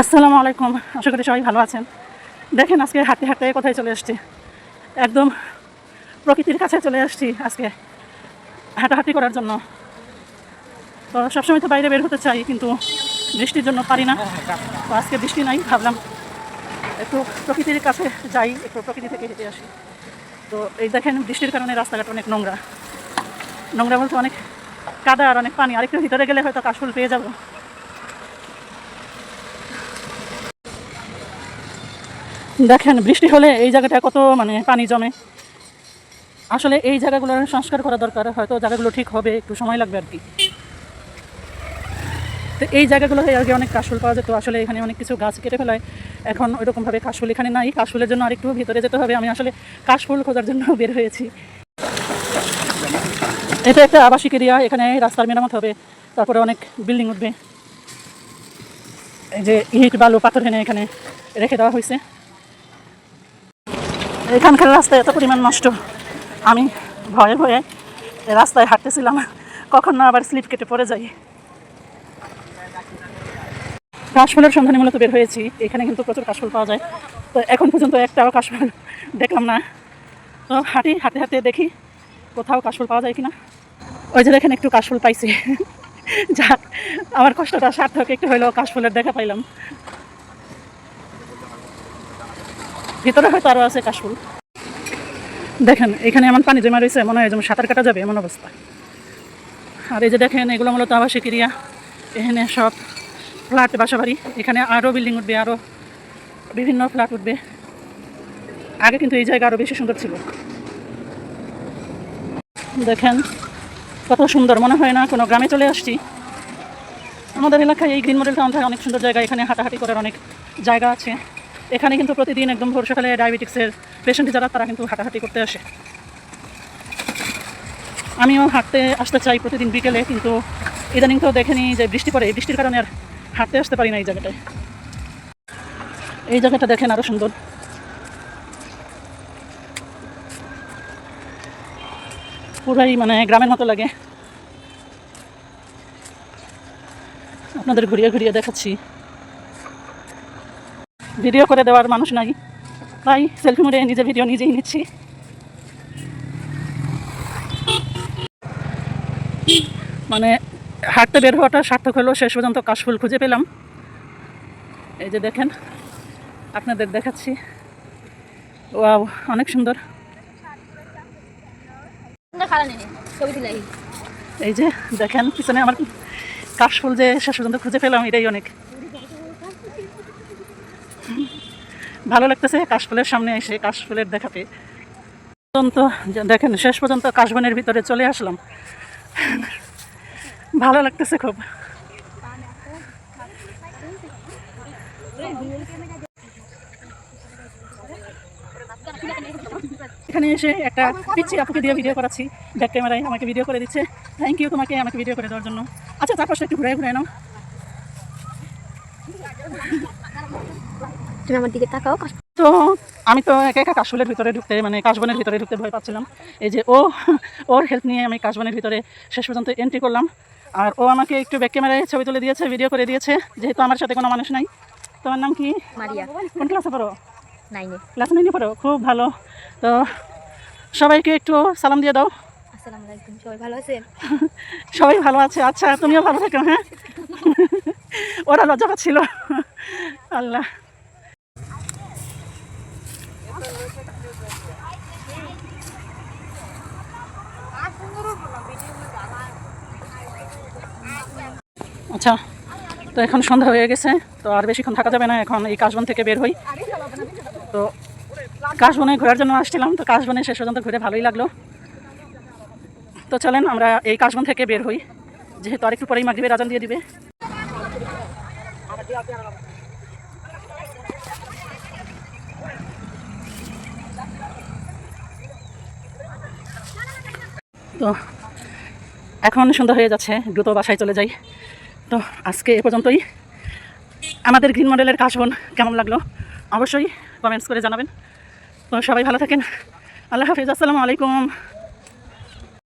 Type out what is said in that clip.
আসসালামু আলাইকুম। আশা করি সবাই ভালো আছেন। দেখেন আজকে হাঁটতে হাঁটতে কোথায় চলে এসছি একদম প্রকৃতির কাছে চলে আসছি আজকে হাঁটাহাঁটি করার জন্য। তো সবসময় তো বাইরে বের হতে চাই, কিন্তু বৃষ্টির জন্য পারি না। তো আজকে বৃষ্টি নাই, ভাবলাম একটু প্রকৃতির কাছে যাই, একটু প্রকৃতি থেকে হেঁটে আসি। তো এই দেখেন বৃষ্টির কারণে রাস্তাঘাট অনেক নোংরা। নোংরা বলতে অনেক কাদা আর অনেক পানি। আরেকটু ভিতরে গেলে হয়তো কাশফুল পেয়ে যাব। দেখেন, বৃষ্টি হলে এই জায়গাটা কত মানে পানি জমে। আসলে এই জায়গাগুলোর সংস্কার করা দরকার, হয়তো জায়গাগুলো ঠিক হবে, একটু সময় লাগবে আর কি। তো এই জায়গাগুলোতে আগে অনেক কাশফুল পাওয়া যেত, আসলে এখানে অনেক কিছু গাছ কেটে ফেলায়। এখন ওইরকমভাবে কাশফুল এখানে নাই, কাশফুলের জন্য আরেকটু ভিতরে যেতে হবে। আমি আসলে কাশফুল খোঁজার জন্য বের হয়েছি। এটা একটা আবাসিক এরিয়া, এখানে রাস্তার মেরামত হবে, তারপরে অনেক বিল্ডিং উঠবে। এই যে ইট, বালু, পাথর এনে এখানে রেখে দেওয়া হয়েছে। এখানকার রাস্তা এত পরিমাণ নষ্ট। আমি ভয়ে ভয়ে রাস্তায় হাঁটতেছিলাম, কখন না আবার স্লিপ কেটে পড়ে যাই। কাশফুলের সন্ধানে মূলত বের হয়েছি, এখানে কিন্তু প্রচুর কাশফুল পাওয়া যায়। তো এখন পর্যন্ত একটাও কাশফুল দেখলাম না। তো হাঁটি, হাঁটতে হাঁটতে দেখি কোথাও কাশফুল পাওয়া যায় কিনা। ওই যে দেখেন একটু কাশফুল পাইছি। যাক, আমার কষ্টটা সার্থক, একটু হইলেও কাশফুলের দেখা পাইলাম। ভিতরে হয়তো আরও আছে কাশফুল। দেখেন, এখানে এমন পানি জমা রয়েছে, মনে হয় যেমন সাঁতার কাটা যাবে, এমন অবস্থা। আর এই যে দেখেন, এগুলো মূলত আবাসিক এরিয়া। এখানে সব ফ্ল্যাট বাসা বাড়ি এখানে আরও বিল্ডিং উঠবে আরও বিভিন্ন ফ্ল্যাট উঠবে। আগে কিন্তু এই জায়গা আরও বেশি সুন্দর ছিল। দেখেন, কত সুন্দর, মনে হয় না কোনো গ্রামে চলে আসছি। আমাদের এলাকায় এই গ্রিন মডেল টাউনটা অনেক সুন্দর জায়গা, এখানে হাঁটাহাঁটি করার অনেক জায়গা আছে। এখানে কিন্তু প্রতিদিন একদম ভোর সকালে ডায়াবেটিক্সের পেশেন্ট যারা, তারা কিন্তু হাঁটাহাঁটি করতে আসে। আমিও হাঁটতে আসতে চাই প্রতিদিন বিকেলে, কিন্তু ইদানিং তো দেখেনি যে বৃষ্টি পড়ে। বৃষ্টির কারণে আর হাঁটতে আসতে পারি না এই জায়গাটায়। এই জায়গাটা দেখেন আরও সুন্দর। পুরাই মানে গ্রামের মতো লাগে। আপনাদের ঘুরিয়ে ঘুরিয়ে দেখাচ্ছি। ভিডিও করে দেওয়ার মানুষ নাই। তাই সেলফি মুড়ে নিজে ভিডিও নিজেই নিচ্ছি। মানে হাঁটতে বের হওয়াটা সার্থক হলো, শেষ পর্যন্ত কাশফুল খুঁজে পেলাম। এই যে দেখেন, আপনাদের দেখাচ্ছি। ওয়াও, অনেক সুন্দর। এই যে দেখেন, পিছনে আমার কাশফুল যে শেষ পর্যন্ত খুঁজে পেলাম, এটাই অনেক। ভালো লাগতেছে, কাশফুলের সামনে এসে কাশফুলের দেখাতে পর্যন্ত, দেখেন, শেষ পর্যন্ত কাশবনের ভিতরে চলে আসলাম। ভালো লাগতেছে খুব। এখানে এসে একটা পিচ্ছি আপুকে দিয়ে ভিডিও করাচ্ছি। ব্যাক ক্যামেরায় আমাকে ভিডিও করে দিচ্ছে। থ্যাংক ইউ তোমাকে আমাকে ভিডিও করে দেওয়ার জন্য। আচ্ছা চারপাশটা একটু ঘুরে ঘুরে নাও। তুমি আমার দিকে তাকাও তো আমি তো একা একা কাশফুলের ভিতরে ঢুকতে মানে কাশবনের ভিতরে ঢুকতে ভয় পাচ্ছিলাম। এই যে ও ওর হেল্প নিয়ে আমি কাশবনের ভিতরে শেষ পর্যন্ত এন্ট্রি করলাম। আর ও আমাকে একটু ব্যাক ক্যামেরায় ছবি তুলে দিয়েছে ভিডিও করে দিয়েছে যেহেতু আমার সাথে কোনো মানুষ নাই। তোমার নাম কি? মারিয়া। কোন ক্লাসে পড়ো? নাইনে ক্লাস নাইনে পড়ো? খুব ভালো। তো সবাইকে একটু সালাম দিয়ে দাও। সবাই ভালো আছেন? সবাই ভালো আছে। আচ্ছা তুমিও ভালো থাকো হ্যাঁ? ওরা লজ্জা পাচ্ছিল আল্লাহ। আচ্ছা তো এখন সন্ধ্যা হয়ে গেছে, তো আর বেশিক্ষণ থাকা যাবে না, এখন এই কাশবন থেকে বের হই। তো কাশবনে ঘোরার জন্য আসছিলাম, তো কাশবনে শেষ পর্যন্ত ঘুরে ভালোই লাগল। তো চলেন, আমরা এই কাশবন থেকে বের হই, যেহেতু আরেকটু পরেই মাগরিবের আজান দিয়ে দিবে। তো এখন সন্ধ্যা হয়ে যাচ্ছে, দ্রুত বাসায় চলে যাই। তো আজকে এ পর্যন্তই। আমাদের গ্রিন মডেলের কাশবন কেমন লাগল অবশ্যই কমেন্টস করে জানাবেন। তো সবাই ভালো থাকেন। আল্লাহ হাফিজ, আসসালামু আলাইকুম।